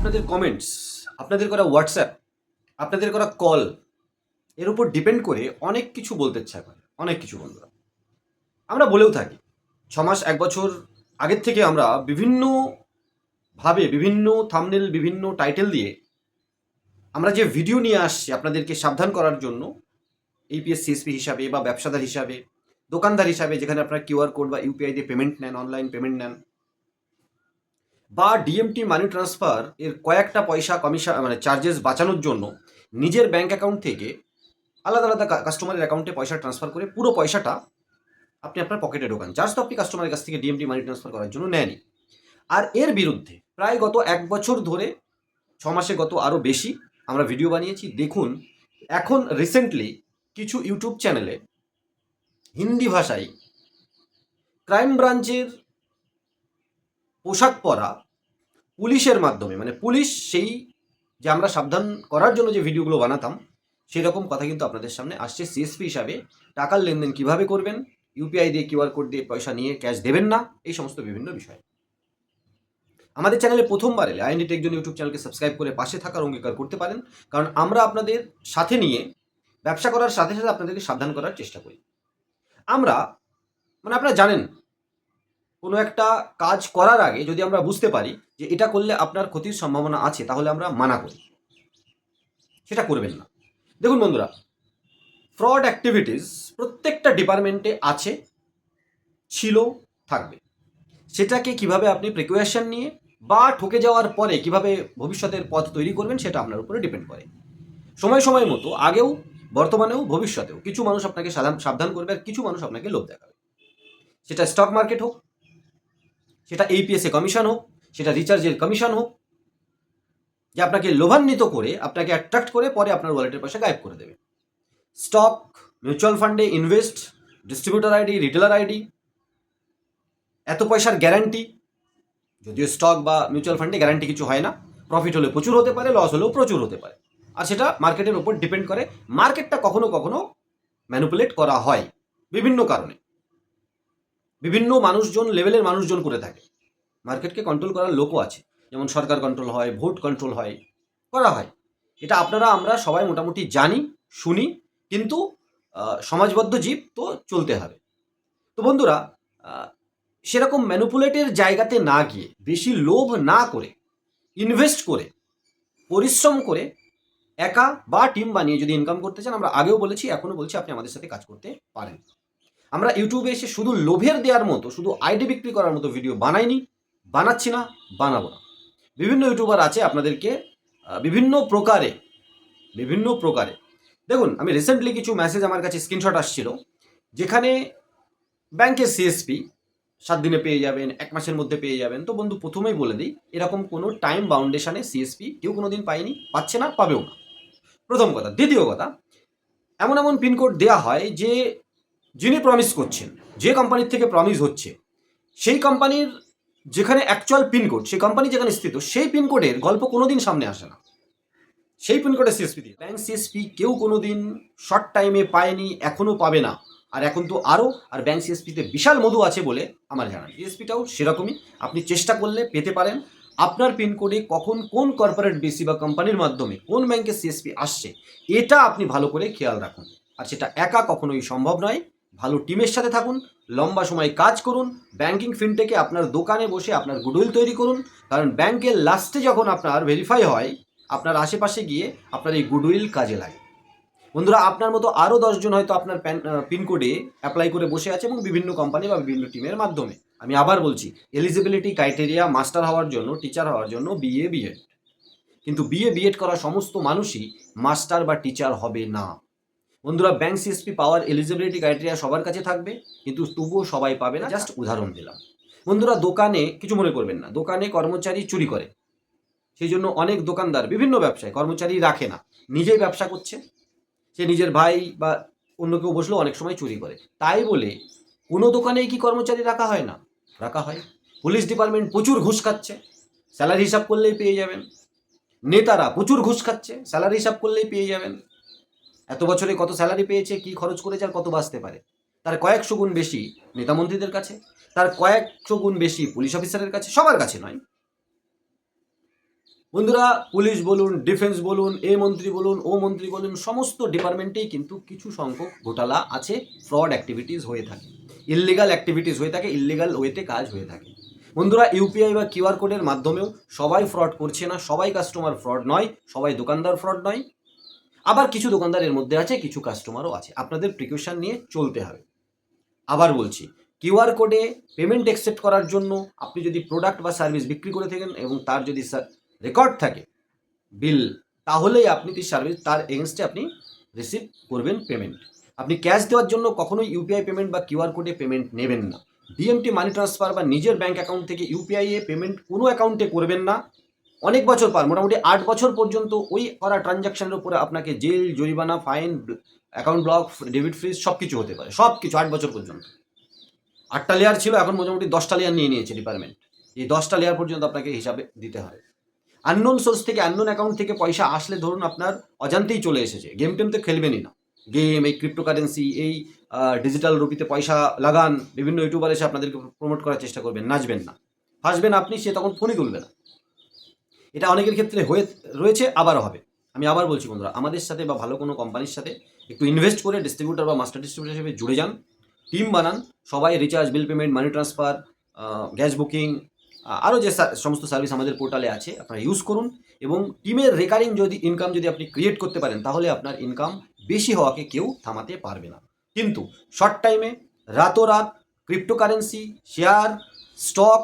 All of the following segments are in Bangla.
আপনাদের কমেন্টস আপনাদের করা হোয়াটসঅ্যাপ আপনাদের করা কল এর উপর ডিপেন্ড করে অনেক কিছু বলতে ইচ্ছা করে, অনেক কিছু বন্ধুরা। আমরা বলেও থাকি, ছ মাস, এক বছর আগের থেকে আমরা বিভিন্ন ভাবে, বিভিন্ন থামনেল বিভিন্ন টাইটেল দিয়ে আমরা যে ভিডিও নিয়ে আসছি আপনাদেরকে সাবধান করার জন্য ইপিএস সিএসপি হিসাবে বা ব্যবসাদার হিসাবে, দোকানদার হিসাবে যেখানে আপনারা কিউআর কোড বা ইউপিআই দিয়ে পেমেন্ট নেন অনলাইন পেমেন্ট নেন বা ডিএমটি মানি ট্রান্সফার এর কয়েকটা পয়সা কমিশন মানে চার্জেস বাঁচানোর জন্য নিজের ব্যাঙ্ক অ্যাকাউন্ট থেকে আলাদা আলাদা কাস্টমারের অ্যাকাউন্টে পয়সা ট্রান্সফার করে পুরো পয়সাটা আপনি আপনার পকেটে ঢোকান। তো আপনি কাস্টমারের কাছ থেকে ডিএমটি মানি ট্রান্সফার করার জন্য নেনই। আর এর বিরুদ্ধে প্রায় গত এক বছর ধরে, ছ মাসে গত আরও বেশি আমরা ভিডিও বানিয়েছি। দেখুন, এখন রিসেন্টলি কিছু ইউটিউব চ্যানেলে হিন্দি ভাষায় ক্রাইম ব্রাঞ্চের পোশাক পরা পুলিশের মাধ্যমে মানে পুলিশ সেই যে আমরা সাবধান করার জন্য যে ভিডিওগুলো বানাতাম সেই রকম কথা কিন্তু আপনাদের সামনে আসছে। সিএসপি হিসাবে টাকার লেনদেন কীভাবে করবেন ইউপিআই দিয়ে কিউআর কোড দিয়ে পয়সা নিয়ে ক্যাশ দেবেন না, এই সমস্ত বিভিন্ন বিষয়। আমাদের চ্যানেলে প্রথমবার এলে আইএনডি টেকজন ইউটিউব চ্যানেলকে সাবস্ক্রাইব করে পাশে থাকার অঙ্গীকার করতে পারেন, কারণ আমরা আপনাদের সাথে নিয়ে ব্যবসা করার সাথে সাথে আপনাদেরকে সাবধান করার চেষ্টা করি। আমরা মানে আপনারা জানেন কোনো একটা কাজ করার আগে যদি আমরা বুঝতে পারি যে এটা করলে আপনার ক্ষতির সম্ভাবনা আছে, তাহলে আমরা মানা করি। সেটা করবেন না। দেখুন বন্ধুরা ফ্রড অ্যাক্টিভিটিস প্রত্যেকটা ডিপার্টমেন্টে আছে, ছিল, থাকবে। সেটাকে কীভাবে আপনি প্রিকুয়েশন নিয়ে বা ঠকে যাওয়ার পরে কীভাবে ভবিষ্যতের পথ তৈরি করবেন, সেটা আপনার উপরে ডিপেন্ড করে। সময় সময় মতো আগেও, বর্তমানেও, ভবিষ্যতেও কিছু মানুষ আপনাকে সাবধান করবে আর কিছু মানুষ আপনাকে লোভ দেখাবে। সেটা স্টক মার্কেট হোক সেটা এইপিএসএ কমিশন হোক, সেটা রিচার্জের কমিশন হোক, যে আপনাকে লোভান্বিত করে, আপনাকে অ্যাট্রাক্ট করে, পরে আপনার ওয়ালেটের পয়সা গায়েব করে দেবে। স্টক মিউচুয়াল ফান্ডে invest distributor ID retailer ID এত পয়সার গ্যারান্টি যদিও স্টক বা মিউচুয়াল ফান্ডে গ্যারান্টি কিছু হয় না প্রফিট হলে প্রচুর হতে পারে লস হলেও প্রচুর হতে পারে। আর সেটা মার্কেটের উপর ডিপেন্ড করে মার্কেটটা কখনো কখনো ম্যানুপুলেট করা হয়, বিভিন্ন কারণে। বিভিন্ন মানুষজন লেভেলের মানুষজন করে থাকে। মার্কেটকে কন্ট্রোল করার লোকও আছে। যেমন সরকার কন্ট্রোল হয় ভোট কন্ট্রোল হয়, করা হয়। এটা আপনারা, আমরা সবাই মোটামুটি জানি, শুনি, কিন্তু সমাজবদ্ধ জীব তো চলতে হবে। তো বন্ধুরা সেরকম ম্যানুপুলেটের জায়গাতে না গিয়ে, বেশি লোভ না করে ইনভেস্ট করে, পরিশ্রম করে, একা বা টিম বানিয়ে যদি ইনকাম করতে চান, আমরা আগেও বলেছি, এখনও বলছি, আপনি আমাদের সাথে কাজ করতে পারেন। আমরা ইউটিউবে এসে শুধু লোভের দেওয়ার মতো, শুধু আইডি বিক্রি করার মতো ভিডিও বানাইনি, বানাচ্ছি না, বানাবো না। বিভিন্ন ইউটিউবার আছে আপনাদেরকে বিভিন্ন প্রকারে বিভিন্ন প্রকারে। দেখুন, আমি রিসেন্টলি কিছু মেসেজ আমার কাছে স্ক্রিনশট আসছিল, যেখানে ব্যাংকের সিএসপি সাত দিনে পেয়ে যাবেন, এক মাসের মধ্যে পেয়ে যাবেন। তো বন্ধু, প্রথমেই বলে দিই, এরকম কোনো টাইম বাউন্ডেশনে সিএসপি কেউ কোনো দিন পায়নি, পাচ্ছে না, পাবেও না। প্রথম কথা। দ্বিতীয় কথা, এমন এমন পিনকোড দেওয়া হয় যে যিনি প্রমিস করছেন, যে কোম্পানির থেকে প্রমিস হচ্ছে, সেই কোম্পানির যেখানে অ্যাকচুয়াল পিনকোড সেই কোম্পানি যেখানে স্থিত, সেই পিনকোডের গল্প কোনোদিন সামনে আসে না। সেই পিনকোডের সিএসপি দিয়ে ব্যাংক সিএসপি কেউ কোনোদিন শর্ট টাইমে পায়নি এখনও পাবে না। আর এখন তো আরও আর ব্যাংক সিএসপিতে বিশাল মধু আছে বলে আমার জানা সিএসপিটাও সেরকমই। আপনি চেষ্টা করলে পেতে পারেন। আপনার পিনকোডে কখন কোন কর্পোরেট বেসি বা কোম্পানির মাধ্যমে কোন ব্যাংকের সিএসপি আসছে, এটা আপনি ভালো করে খেয়াল রাখুন। আর সেটা একা কখনোই সম্ভব নয়। ভালো টিমের সাথে থাকুন, লম্বা সময় কাজ করুন ব্যাংকিং ফিনটেকে আপনার দোকানে বসে আপনার গুডউইল তৈরি করুন, কারণ ব্যাংকের লাস্টে যখন আপনার ভেরিফাই হয়, আপনার আশেপাশে গিয়ে আপনার এই গুডউইল কাজে লাগে। বন্ধুরা, আপনার মতো আরও দশজন হয়তো আপনার প্যান পিনকোডে অ্যাপ্লাই করে বসে আছে এবং বিভিন্ন কোম্পানি বা বিভিন্ন টিমের মাধ্যমে। আমি আবার বলছি এলিজিবিলিটি ক্রাইটেরিয়া মাস্টার হওয়ার জন্য টিচার হওয়ার জন্য বিএ বিএড কিন্তু বিএ বিএড করা সমস্ত মানুষই মাস্টার বা টিচার হবে না। বন্ধুরা ব্যাংক সিএসপি পাওয়ার এলিজিবিলিটি ক্রাইটেরিয়া সবার কাছে থাকবে, কিন্তু তবুও সবাই পাবে না জাস্ট উদাহরণ দিলাম। বন্ধুরা, দোকানে কিছু মনে করবেন না, দোকানে কর্মচারী চুরি করে, সেই জন্য অনেক দোকানদার বিভিন্ন ব্যবসায় কর্মচারী রাখে না, নিজেই ব্যবসা করছে, সে নিজের ভাই বা অন্য কেউ বসলেও অনেক সময় চুরি করে। তাই বলে, কোনো দোকানেই কি কর্মচারী রাখা হয় না? রাখা হয়। পুলিশ ডিপার্টমেন্ট প্রচুর ঘুষ খাচ্ছে, স্যালারি হিসাব করলেই পেয়ে যাবেন। নেতারা প্রচুর ঘুষ খাচ্ছে, স্যালারি হিসাব করলেই পেয়ে যাবেন। এত বছরে কত স্যালারি পেয়েছে, কি খরচ করেছে আর কত বাঁচতে পারে? তার কয়েকশো গুণ বেশি নেতামন্ত্রীদের কাছে, তার কয়েকশো গুণ বেশি পুলিশ অফিসারের কাছে, সবার কাছে নয়। বন্ধুরা পুলিশ বলুন ডিফেন্স বলুন এ মন্ত্রী বলুন ও মন্ত্রী বলুন, সমস্ত ডিপার্টমেন্টেই কিন্তু কিছু সংখ্যক ঘোটালা আছে ফ্রড অ্যাক্টিভিটিস হয়ে থাকে। ইললিগাল অ্যাক্টিভিটিস হয়ে থাকে ইললিগাল ওয়েতে কাজ হয়ে থাকে। বন্ধুরা ইউপিআই বা কিউআর কোডের মাধ্যমেও সবাই ফ্রড করছে না, সবাই কাস্টমার ফ্রড নয়, সবাই দোকানদার ফ্রড নয় আবার কিছু দোকানদারের মধ্যে আছে, কিছু কাস্টমারও আছে। আপনাদের প্রিকশন নিয়ে চলতে হবে। আবার বলছি কিউআর কোডে পেমেন্ট অ্যাকসেপ্ট করার জন্য আপনি যদি প্রোডাক্ট বা সার্ভিস বিক্রি করে থাকেন এবং তার যদি রেকর্ড থাকে বিল তাহলেই আপনি সেই সার্ভিস তার এগেনস্টে আপনি রিসিভ করবেন পেমেন্ট আপনি ক্যাশ দেওয়ার জন্য কখনোই ইউপিআই পেমেন্ট বা কিউআর কোডে পেমেন্ট নেবেন না। বিএমটি মানি ট্রান্সফার বা নিজের ব্যাঙ্ক অ্যাকাউন্ট থেকে ইউপিআই এ পেমেন্ট কোনো অ্যাকাউন্টে করবেন না। অনেক বছর পার, মোটামুটি আট বছর পর্যন্ত ওই করা ট্রানজাকশনের উপরে আপনাকে জেল, জরিমানা fine account block debit freeze সব কিছু হতে পারে সব কিছু আট বছর পর্যন্ত। আটটা লেয়ার ছিল, এখন মোটামুটি দশটা লেয়ার নিয়ে নিয়েছে ডিপার্টমেন্ট এই দশটা লেয়ার পর্যন্ত আপনাকে হিসাবে দিতে হয়। আননোন সোর্স থেকে আননোন অ্যাকাউন্ট থেকে পয়সা আসলে ধরুন আপনার অজান্তেই চলে এসেছে গেম টেম তো খেলবেনই না। গেম এই ক্রিপ্টোকারেন্সি এই ডিজিটাল রুপিতে পয়সা লাগান, বিভিন্ন ইউটিউবার এসে আপনাদেরকে প্রমোট করার চেষ্টা করবেন, নাচবেন না। হাসবেন আপনি, সে তখন ফোনই তুলবে না। এটা অনেকের ক্ষেত্রে হয়ে, রয়েছে, আবারও হবে। আমি আবার বলছি বন্ধুরা, আমাদের সাথে বা ভালো কোনো কোম্পানির সাথে একটু ইনভেস্ট করে ডিস্ট্রিবিউটার বা মাস্টার ডিস্ট্রিবিউটার হিসেবে জুড়ে যান টিম বানান, সবাই recharge bill payment money transfer gas booking আরও যে সমস্ত সার্ভিস আমাদের পোর্টালে আছে, আপনারা ইউজ করুন এবং টিমের রেকারিং যদি ইনকাম যদি আপনি ক্রিয়েট করতে পারেন, তাহলে আপনার ইনকাম বেশি হওয়াকে কেউ থামাতে পারবে না। কিন্তু শর্ট টাইমে রাতোরাত cryptocurrency share stock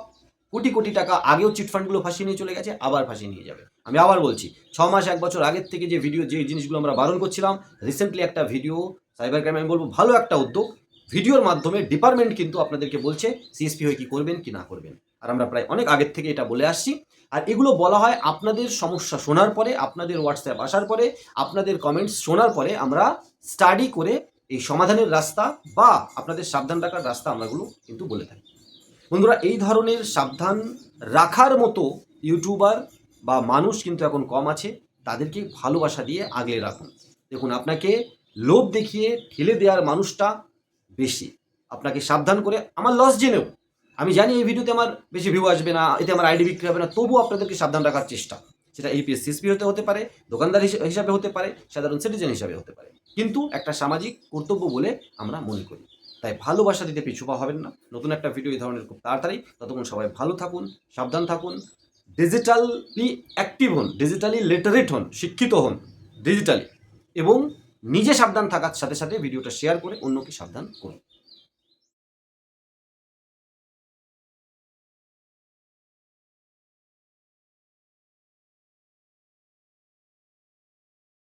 crore crore টাকা আগেও চিট ফান্ডগুলো ফাঁসিয়ে নিয়ে চলে গেছে, আবার ফাঁসিয়ে নিয়ে যাবে। আমি আবার বলছি, ছ মাস, এক বছর আগের থেকে যে ভিডিও যে জিনিসগুলো আমরা বারণ করছিলাম রিসেন্টলি একটা ভিডিও সাইবার ক্রাইম আমি বলব ভালো একটা উদ্যোগ ভিডিওর মাধ্যমে ডিপার্টমেন্ট কিন্তু আপনাদেরকে বলছে সিএসপি হয়ে কি করবেন, কি না করবেন। আর আমরা প্রায় অনেক আগের থেকে এটা বলে আসছি। আর এগুলো বলা হয় আপনাদের সমস্যা শোনার পরে, আপনাদের হোয়াটসঅ্যাপ আসার পরে, আপনাদের কমেন্টস শোনার পরে আমরা স্টাডি করে এই সমাধানের রাস্তা বা আপনাদের সাবধান রাখার রাস্তা আমরাগুলো কিন্তু বলে থাকি। বন্ধুরা, এই ধরনের সাবধান রাখার মতো ইউটিউবার বা মানুষ কিন্তু এখন কম আছে। তাদেরকে ভালোবাসা দিয়ে আগলে রাখুন। দেখুন, আপনাকে লোভ দেখিয়ে ঠেলে দেওয়ার মানুষটা বেশি। আপনাকে সাবধান করে আমার লস জেনেও। আমি জানি এই ভিডিওতে আমার বেশি ভিউ আসবে না, এতে আমার আইডি বিক্রি হবে না তবুও আপনাদেরকে সাবধান রাখার চেষ্টা। সেটা ইপিএস সিএসপি হতে হতে পারে, দোকানদার হিসে- হিসাবে হতে পারে, সাধারণ সিটিজেন হিসাবে হতে পারে। কিন্তু একটা সামাজিক কর্তব্য বলে আমরা মনে করি। তাই ভালোবাসা দিতে পিছু পা হবেন না। নতুন একটা ভিডিও এই ধরনের খুব তাড়াতাড়ি। ততক্ষণ সবাই ভালো থাকুন, সাবধান থাকুন। ডিজিটালি অ্যাক্টিভ হন ডিজিটালি লিটারেট হন, শিক্ষিত হন ডিজিটালি এবং নিজে সাবধান থাকার সাথে সাথে ভিডিওটা শেয়ার করে অন্যকে সাবধান করুন।